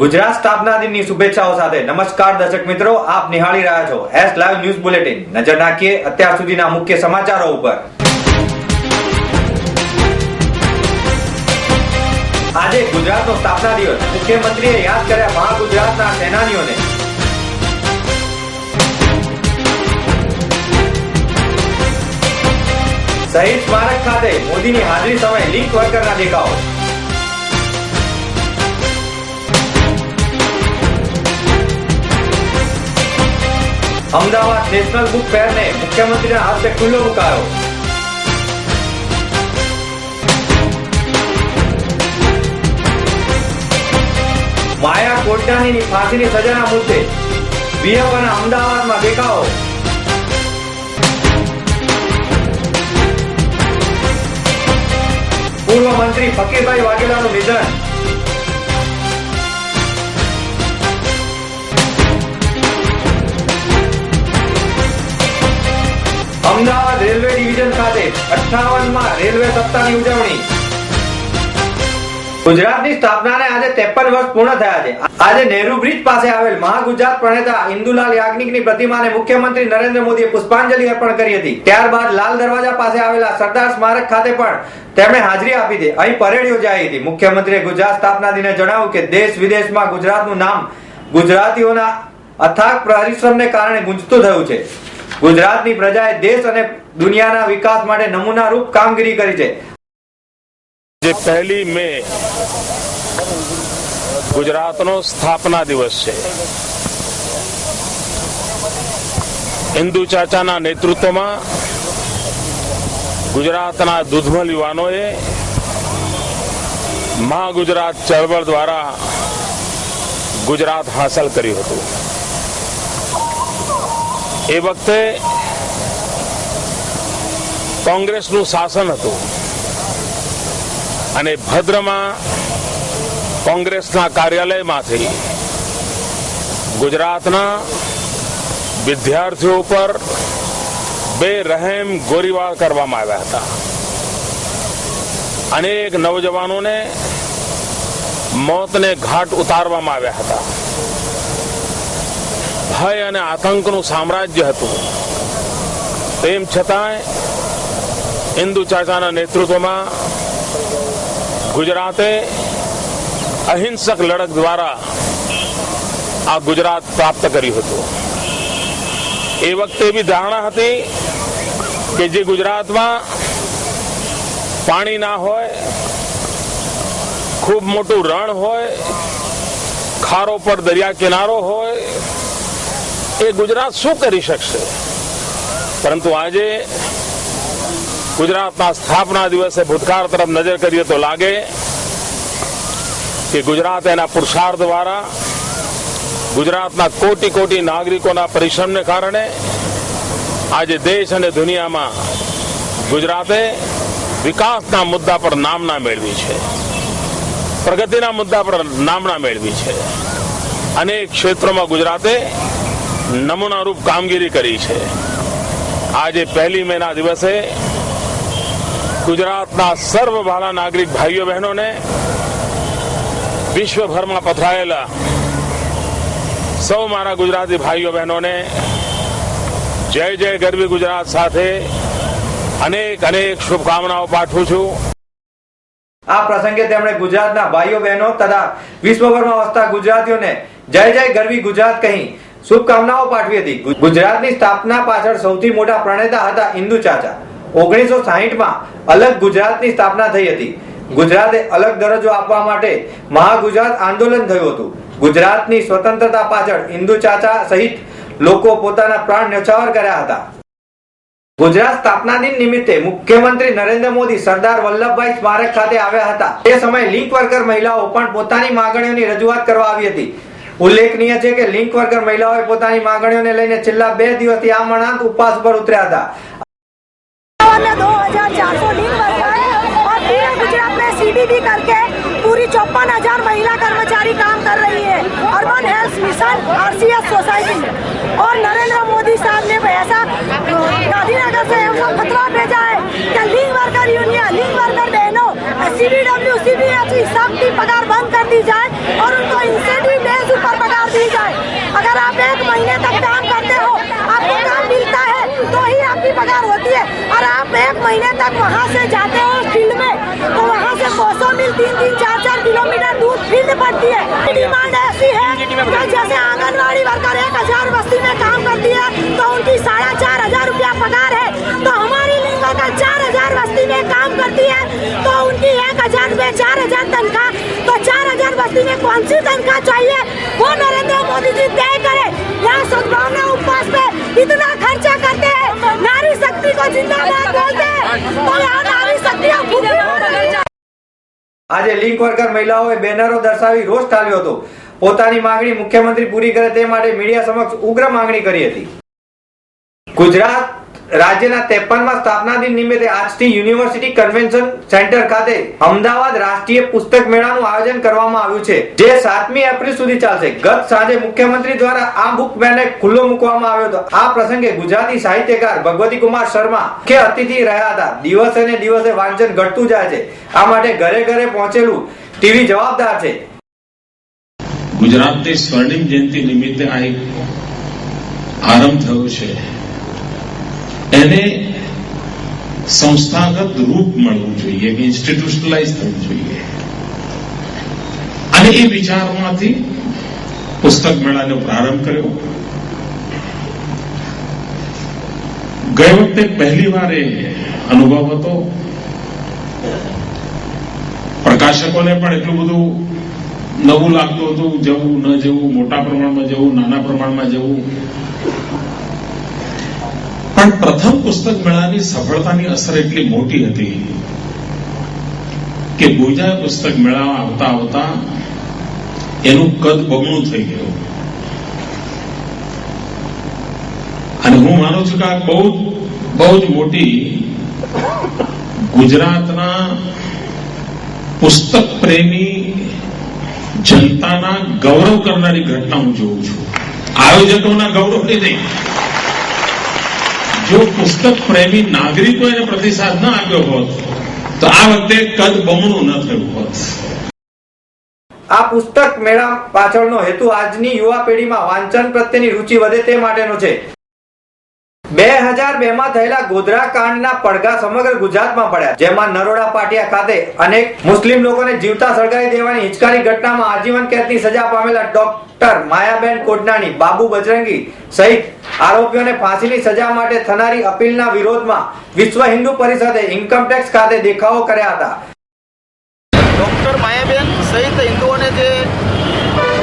ગુજરાત સ્થાપના દિનની શુભેચ્છાઓ સાથે નમસ્કાર દર્શક મિત્રો, આપ નિહાળી રહ્યા છો એસ લાઈવ ન્યૂઝ બુલેટિન નજર નાખીએ અત્યાર સુધીના મુખ્ય સમાચારો ઉપર. આજે ગુજરાતનો સ્થાપના દિવસ. મુખ્યમંત્રીએ યાદ કર્યા મહાગુજરાતના સેનાનીઓને. શહીદ સ્મારક ખાતે મોદીની હાજરી સમયે લિંક વર્કરના દેખાવો. અમદાવાદ નેશનલ બુક ફેરને મુખ્યમંત્રીના હાથે ખુલ્લો મુકાયો માયા કોટાની ફાંસીની સજાના મુદ્દે બીએફ અને અમદાવાદમાં દેખાવો પૂર્વ મંત્રી ફકીરભાઈ વાઘેલાનું નિધન. અમદાવાદ રેલવે ડિવિઝન ખાતે અઠ્ઠાવનમાં રેલવે સપ્તાહની ઉજવણી. ગુજરાતની સ્થાપનાને આજે 53 વર્ષ પૂર્ણ થયા છે. આજે નહેરુ બ્રિજ પાસે આવેલ મહાગુજરાત પ્રણેતા ઇન્દુલાલ યાજ્ઞિકની પ્રતિમાને મુખ્યમંત્રી નરેન્દ્ર મોદીએ પુષ્પાંજલિ અર્પણ કરી હતી. ત્યારબાદ લાલ દરવાજા પાસે આવેલા સરદાર સ્મારક ખાતે પણ તેમણે હાજરી આપી હતી. અહીં પરેડ યોજાઈ હતી. મુખ્યમંત્રીએ ગુજરાત સ્થાપના દિને જણાવ્યું કે દેશ વિદેશમાં ગુજરાતનું નામ ગુજરાતીઓના અથાગ પરિશ્રમને કારણે ગુંજતું થયું છે. ગુજરાતની પ્રજાએ દેશ અને દુનિયાના વિકાસ માટે નમૂનારૂપ કામગીરી કરી છે. જે પહેલી મે ગુજરાતનો સ્થાપના દિવસ છે. હિન્દુ ચાચાના નેતૃત્વમાં ગુજરાતના દૂધમલ યુવાનોએ મહાગુજરાત ચળવળ દ્વારા ગુજરાત હાંસલ કર્યું હતું. એ વખતે કોંગ્રેસનું શાસન હતું અને ભદ્રમાં કોંગ્રેસના કાર્યાલયમાંથી ગુજરાતના વિદ્યાર્થીઓ પર બેરહેમ ગોળીબાર કરવામાં આવ્યા હતા. અનેક નવજવાનોને મોતને ઘાટ ઉતારવામાં આવ્યા હતા. ભય અને આતંકનું સામ્રાજ્ય હતું. તેમ છતાંય ઇન્દુ ચાચાના નેતૃત્વમાં ગુજરાતે અહિંસક લડત દ્વારા આ ગુજરાત પ્રાપ્ત કર્યું હતું. એ વખતે એવી ધારણા હતી કે જે ગુજરાતમાં પાણી ના હોય, ખૂબ મોટું રણ હોય, ખારો પર દરિયા કિનારો હોય એ ગુજરાત શું કરી શકશે? પરંતુ આજે ગુજરાતના સ્થાપના દિવસે ભૂતકાળ તરફ નજર કરીએ તો લાગે કે ગુજરાત એના પુરુષાર્થ દ્વારા ગુજરાતના કોટી કોટી નાગરિકોના પરિશ્રમને કારણે આજે દેશ અને દુનિયામાં ગુજરાતે વિકાસના મુદ્દા પર નામના મેળવી છે. પ્રગતિના મુદ્દા પર નામના મેળવી છે. અનેક ક્ષેત્રોમાં ગુજરાતે નમૂનારૂપ કામગીરી કરી છે. આજે પહેલી મેના દિવસે ગુજરાતના સર્વ ભાલા નાગરિક ભાઈઓ બહેનોને વિશ્વભરમાં પથરાયેલા સૌ મારા ગુજરાતી ભાઈઓ બહેનોને જય જય ગરવી ગુજરાત સાથે અનેક અનેક શુભકામનાઓ પાઠવું છું. આ પ્રસંગે તેમણે ગુજરાતના ભાઈઓ બહેનો તથા વિશ્વભરમાં વસતા ગુજરાતીઓને જય જય ગરવી ગુજરાત કહી શુભકામનાઓ પાઠવી હતી. ગુજરાતની સ્થાપના પાછળ સૌથી મોટા પ્રણેતા હતા ઇન્દુ ચાચા. ઓગણીસો સાહીઠમાં અલગ ગુજરાતની સ્થાપના થઈ હતી. ગુજરાતે અલગ દરજ્જો આપવા માટે મહાગુજરાત આંદોલન થયું હતું. ગુજરાતની સ્વતંત્રતા પાછળ ઇન્દુ ચાચા સહિત લોકો પોતાના પ્રાણ ન્યોછાવર કર્યા હતા. ગુજરાત સ્થાપના દિન નિમિત્તે મુખ્યમંત્રી નરેન્દ્ર મોદી સરદાર વલ્લભભાઈ સ્મારક ખાતે આવ્યા હતા. તે સમયે લિંક વર્કર મહિલાઓ પણ પોતાની માંગણીઓની રજૂઆત કરવા આવી હતી. ઉલ્લેખનીય છે કે લિંક વર્કર મહિલાઓએ પોતાની માંગણીઓને લઈને છેલ્લા બે દિવસથી આ મણાંત ઉપવાસ પર ઉતર્યા હતા में दो हजार चार सौ लिंक वर्कर है और पूरे गुजरात में सीबीडी करके पूरी चौपन हजार महिला कर्मचारी काम कर रही है urban health mission RCS society में और नरेंद्र मोदी साहब ने ऐसा गांधीनगर से ऐसा खतरा भेजा है कि link worker union link worker बहनों CBW CBSE सबकी पगार बंद कर दी जाए और उनको इंसेंटिव कर दी जाए। अगर आप एक महीने तक काम करते हो, आपको काम मिलता है तो ही आपकी पगार होती है। और आप एक महीने तक वहाँ से जाते हो फ़ील्ड में तो वहाँ से कोसों मील, तीन तीन, चार चार किलोमीटर दूर फ़ील्ड पड़ती है। डिमांड ऐसी है जैसे आंगनवाड़ी वर्कर एक हज़ार बस्ती में काम करती है चार हजार तनख्वाह तो चार हजार बस्ती में कौन सी तनख्वाह चाहिए वो नरेंद्र मोदी जी तय करे यहाँ सद्भावना उपवास पे इतना खर्चा करते हैं नारी शक्ति को जिंदाबाद बोलते हैं तो यहाँ नारी शक्ति अब भूखी हो रही है આજે લિંક વર્કર મહિલાઓએ બેનરો દર્શાવી રોષ ઠાલવ્યો હતો પોતાની માંગણી મુખ્યમંત્રી પૂરી કરે તે માટે મીડિયા સમક્ષ ઉગ્ર માંગણી કરી હતી ગુજરાત રાજ્યના ત્રેપનમાં સ્થાપના દિન નિમિત્તે આજથી યુનિવર્સિટી કન્વેન્શન સેન્ટર ખાતે અમદાવાદ રાષ્ટ્રીય પુસ્તક મેળાનું આયોજન કરવામાં આવ્યું છે, જે સાતમી એપ્રિલ સુધી ચાલશે. ગત સાંજે મુખ્યમંત્રી દ્વારા આ બુક મેળને ખુલ્લો મૂકવામાં આવ્યો હતો. આ પ્રસંગે ગુજરાતી સાહિત્યકાર ભગવતી કુમાર શર્મા કે અતિથિ રહ્યા હતા. દિવસે ને દિવસે વાંચન ઘટતું જાય છે. આ માટે ઘરે ઘરે પહોંચેલું ટીવી જવાબદાર છે. ગુજરાતની સ્વર્ણિમ જયંતિ નિમિત્તે આ આરંભ થયો છે. એને સંસ્થાગત રૂપ મળવું જોઈએ કે ઇન્સ્ટિટ્યુશનલાઇઝ થવું જોઈએ. અને એ વિચારમાંથી પુસ્તક મેળાનો પ્રારંભ કર્યો. ગઈ વખતે પહેલી વાર એ અનુભવ હતો. પ્રકાશકોને પણ એટલું બધું નવું લાગતું હતું, જવું ન જવું, મોટા પ્રમાણમાં જવું, નાના પ્રમાણમાં જવું પણ પ્રથમ પુસ્તક મેળાની સફળતાની અસર એટલી મોટી હતી કે બીજા પુસ્તક મેળા આવતા આવતા એનું કદ બમણું થઈ ગયું. અને હું માનું છું કે આ બહુ બહુ જ મોટી ગુજરાતના પુસ્તક પ્રેમી જનતાના ગૌરવ કરનારી ઘટના હું જોઉં છું. આયોજકોના ગૌરવની નહીં જો પુસ્તક પ્રેમી નાગરિકો એને પ્રતિસાદ ન આપ્યો હોત, તો આ વખતે કદ બમણું ન થયું હોત. આ પુસ્તક મેળા પાછળનો હેતુ આજની યુવા પેઢીમાં વાંચન પ્રત્યેની રુચિ વધે તે માટેનો છે. બે હજાર બે માં થયેલા ગોધરા કાંડના પડઘા સમગ્ર ગુજરાતમાં પડ્યા. જેમાં નરોડા પાટિયા ખાતે અનેક મુસ્લિમ લોકોને જીવતા સળગાવી દેવાની હિચકારી ઘટનામાં આજીવન કેદની સજા પામેલા ડોક્ટર માયાબેન કોડનાની બાબુ બજરંગી સહિત આરોપીઓને ફાંસીની સજા માટે થનારી અપીલના વિરોધમાં વિશ્વ હિન્દુ પરિષદે ઇન્કમટેક્સ ખાતે દેખાવો કર્યા હતા. ડોક્ટર માયાબેન સહિત હિન્દુઓને જે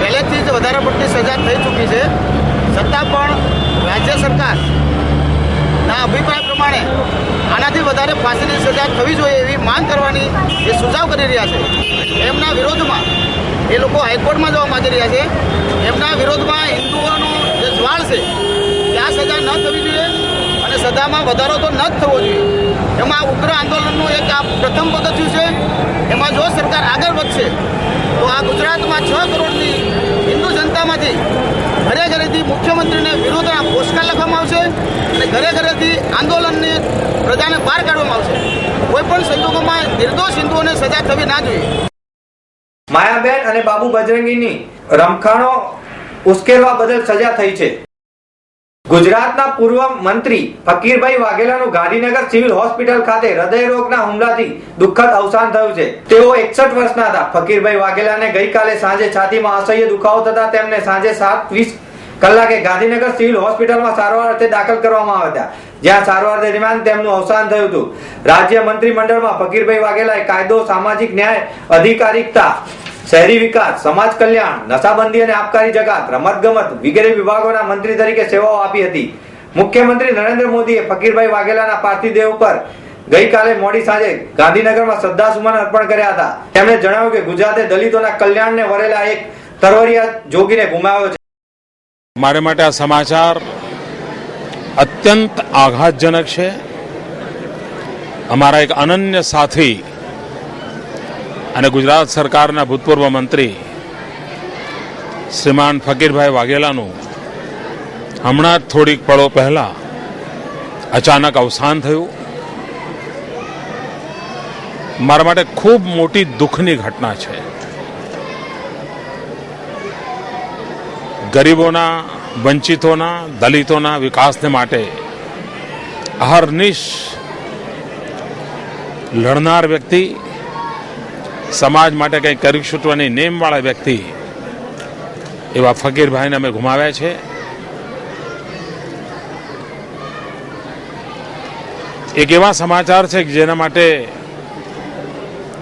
પહેલેથી જ વધારે પડતી સજા થઈ ચૂકી છે, છતાં પણ રાજ્ય સરકારના અભિપ્રાય પ્રમાણે આનાથી વધારે ફાંસીની સજા થવી જોઈએ એવી માંગ કરવાની એ સુઝાવ કરી રહ્યા છે. એમના વિરોધમાં એ લોકો હાઈકોર્ટમાં જવા માંગી રહ્યા છે. એમના વિરોધમાં હિન્દુઓનો જે જ્વાળ છે, ત્યાં સજા ન થવી જોઈએ અને સજામાં વધારો તો ન જ થવો જોઈએ. એમાં ઉગ્ર આંદોલનનું એક આ પ્રથમ પગથિયું છે. એમાં જો સરકાર આગળ વધશે, તો આ ગુજરાતમાં છ કરોડની હિન્દુ જનતામાંથી ઘરે ઘરેથી મુખ્યમંત્રીને વિરોધના પોસ્ટકાર લખવામાં આવશે અને ઘરે ઘરેથી આંદોલનને પ્રજાને બહાર કાઢવામાં આવશે. કોઈપણ સંજોગોમાં નિર્દોષ હિન્દુઓને સજા થવી ના જોઈએ. માયાબેન અને બાબુ બજરંગીની રમખાણો ઉશ્કેરવા બદલ સજા થઈ છે. ગુજરાતના પૂર્વ મંત્રી ફકીરભાઈ વાઘેલાનું ગાંધીનગર સિવિલ હોસ્પિટલ ખાતે હૃદય રોગના હુમલાથી દુઃખદ અવસાન થયું છે. તેઓ એકસઠ વર્ષના હતા. ફકીરભાઈ વાઘેલાને ગઈકાલે સાંજે છાતીમાં અસહ્ય દુખાવો થતા તેમને સાંજે સાત વીસ કલાકે ગાંધીનગર સિવિલ હોસ્પિટલમાં સારવાર અર્થે દાખલ કરવામાં આવ્યા હતા. જ્યાં સારવાર દરમિયાન તેમનું અવસાન થયું હતું. રાજ્ય મંત્રીમંડળમાં ફકીરભાઈ વાઘેલાએ કાયદો, સામાજિક ન્યાય, અધિકારિકતા, શહેરી વિકાસ, સમાજ કલ્યાણ, નશાબંધી અને આબકારી જગત રમતગમત વગેરે વિભાગોના મંત્રી તરીકે સેવાઓ આપી હતી. મુખ્યમંત્રી નરેન્દ્ર મોદીએ ફકીરભાઈ વાઘેલાના પાર્થિવ દેહ ઉપર ગઈકાલે મોડી સાંજે ગાંધીનગરમાં શ્રદ્ધાસુમન અર્પણ કર્યા હતા. તેમણે જણાવ્યું કે ગુજરાતે દલિતોના કલ્યાણને વરેલા એક તરવરિયા જોગીને ગુમાવ્યો છે. મારે માટે આ સમાચાર અત્યંત આઘાતજનક છે. અમારા એક અનન્ય સાથી અને ગુજરાત સરકારના ભૂતપૂર્વ મંત્રી શ્રીમાન ફકીરભાઈ વાઘેલાનું હમણાં જ થોડીક પળો પહેલા અચાનક અવસાન થયું. મારા માટે ખૂબ મોટી દુઃખની ઘટના છે. ગરીબોના, વંચિતોના, દલિતોના વિકાસને માટે અહર્નિશ લડનાર વ્યક્તિ, સમાજ માટે કંઈ કરી છૂટવાની નેમવાળા વ્યક્તિ એવા ફકીરભાઈને અમે ગુમાવ્યા છે. એક એવા સમાચાર છે કે જેના માટે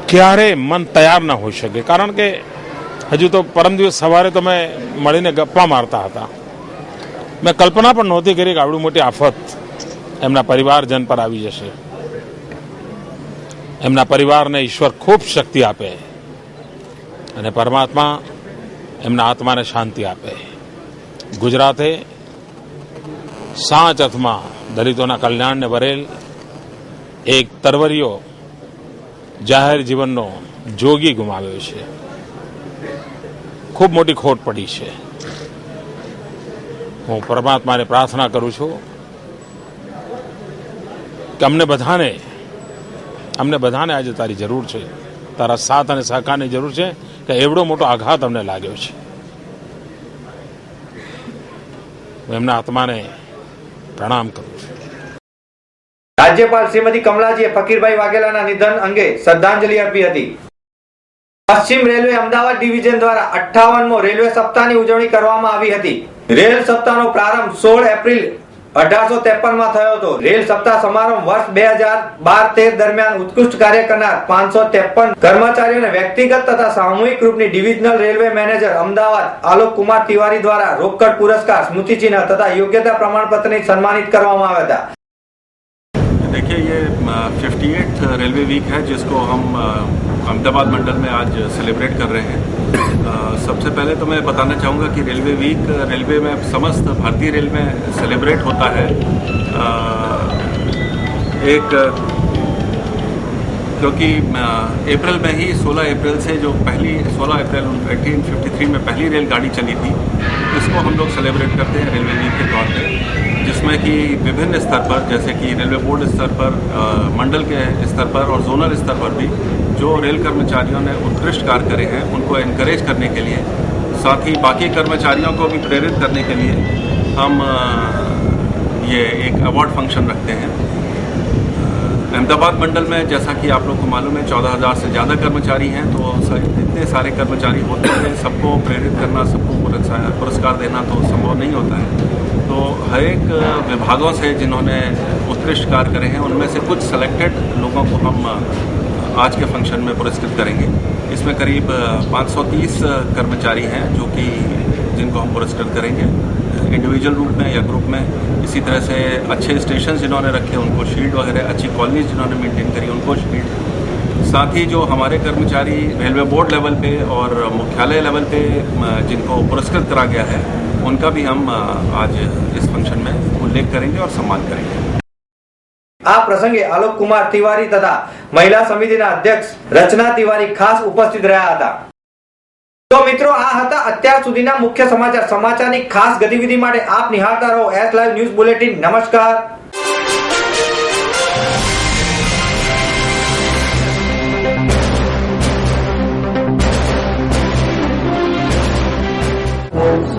ક્યારેય મન તૈયાર ન હોઈ શકે. કારણ કે હજુ તો પરમ દિવસ સવારે તમે મળીને ગપ્પા મારતા હતા. મેં કલ્પના પણ નહોતી કરી કે આવડી મોટી આફત એમના પરિવારજન પર આવી જશે. એમના પરિવારને ઈશ્વર ખૂબ શક્તિ આપે અને પરમાત્મા એમના આત્માને શાંતિ આપે. ગુજરાતે સાચ અર્થમાં દલિતોના કલ્યાણને વરેલ એક તરવરીયો જાહેર જીવનનો જોગી ગુમાવ્યો છે. ખૂબ મોટી ખોટ પડી છે. હું પરમાત્માને પ્રાર્થના કરું છું કે અમને બધાને અમને બધાને આજે તારી જરૂર છે. તારા સાથ અને સહકારની જરૂર છે કે એવડો મોટો આઘાત અમને લાગ્યો છે. એમના આત્માને પ્રણામ કરું છું. રાજ્યપાલ શ્રીમતી કમલાજીએ ફકીરભાઈ વાઘેલાના નિધન અંગે શ્રદ્ધાંજલિ અર્પી હતી. પશ્ચિમ રેલવે અમદાવાદ ડિવિઝન દ્વારા અઠ્ઠાવનમો રેલવે સપ્તાહની ઉજવણી કરવામાં આવી હતી રેલ સપ્તાહનો પ્રારંભ સોળ એપ્રિલ અઢારસો માં થયો હતો રેલ સપ્તાહ સમારંભ વર્ષ બે હજાર બાર તેર દરમિયાન ઉત્કૃષ્ટ કાર્ય કરનાર પાંચસો ત્રેપન કર્મચારીઓને વ્યક્તિગત તથા સામૂહિક રૂપની divisional railway manager Ahmedabad Alok Kumar Tiwari દ્વારા રોકડ પુરસ્કાર સ્મૃતિચિહ્ન તથા યોગ્યતા પ્રમાણપત્રથી સન્માનિત કરવામાં આવ્યા હતા देखिए ये फिफ्टी एट रेलवे वीक है जिसको हम अ, अहमदाबाद मंडल में आज सेलिब्रेट कर रहे हैं। सबसे पहले तो मैं बताना चाहूँगा कि रेलवे वीक रेलवे में समस्त भारतीय रेल में सेलिब्रेट होता है। एक, क्योंकि अप्रैल में ही 16 अप्रैल से जो पहली 16 अप्रैल 1853 में पहली रेलगाड़ी चली थी, इसको हम लोग सेलिब्रेट करते हैं रेलवे वीक के तौर पे, जिसमें कि विभिन्न स्तर पर, जैसे कि रेलवे बोर्ड स्तर पर मंडल के स्तर पर और जोनल स्तर पर भी जो रेल कर्मचारियों ने उत्कृष्ट कार्य करे हैं, उनको एनकरेज करने के लिए, साथ ही बाकी कर्मचारियों को भी प्रेरित करने के लिए हम ये एक अवार्ड फ़ंक्शन रखते हैं। अहमदाबाद मंडल में जैसा कि आप लोग को मालूम है, चौदह हज़ार से ज़्यादा कर्मचारी हैं तो इतने सारे कर्मचारी होते हैं, सबको प्रेरित करना, सबको पुरस्कार देना तो संभव नहीं होता है। तो हर एक विभागों से जिन्होंने उत्कृष्ट कार्य करे हैं, उनमें से कुछ सेलेक्टेड लोगों को हम आज के फ़ंक्शन में पुरस्कृत करेंगे। इसमें करीब अ, 530 कर्मचारी हैं जो कि जिनको हम पुरस्कृत करेंगे। इंडिविजुअल रूप में या ग्रुप में इसी तरह से अच्छे स्टेशन जिन्होंने रखे उनको शील्ड वगैरह अच्छी कॉलोनीज जिन्होंने मेंटेन करी उनको शील्ड साथ ही जो हमारे कर्मचारी रेलवे बोर्ड लेवल पे और मुख्यालय लेवल पे जिनको पुरस्कृत करा गया है उनका भी हम आज इस फ़ंक्शन में उल्लेख करेंगे और सम्मान करेंगे। આ પ્રસંગે આલોક કુમાર તિવારી તથા મહિલા સમિતિના અધ્યક્ષ રચના તિવારી ખાસ ઉપસ્થિત રહ્યા હતા. તો મિત્રો, આ હતા અત્યાર સુધીના મુખ્ય સમાચાર. સમાચારની ખાસ ગતિવિધિ માટે આપ નિહાળતા રહો એસ લાઈવ ન્યૂઝ બુલેટિન. નમસ્કાર. Thank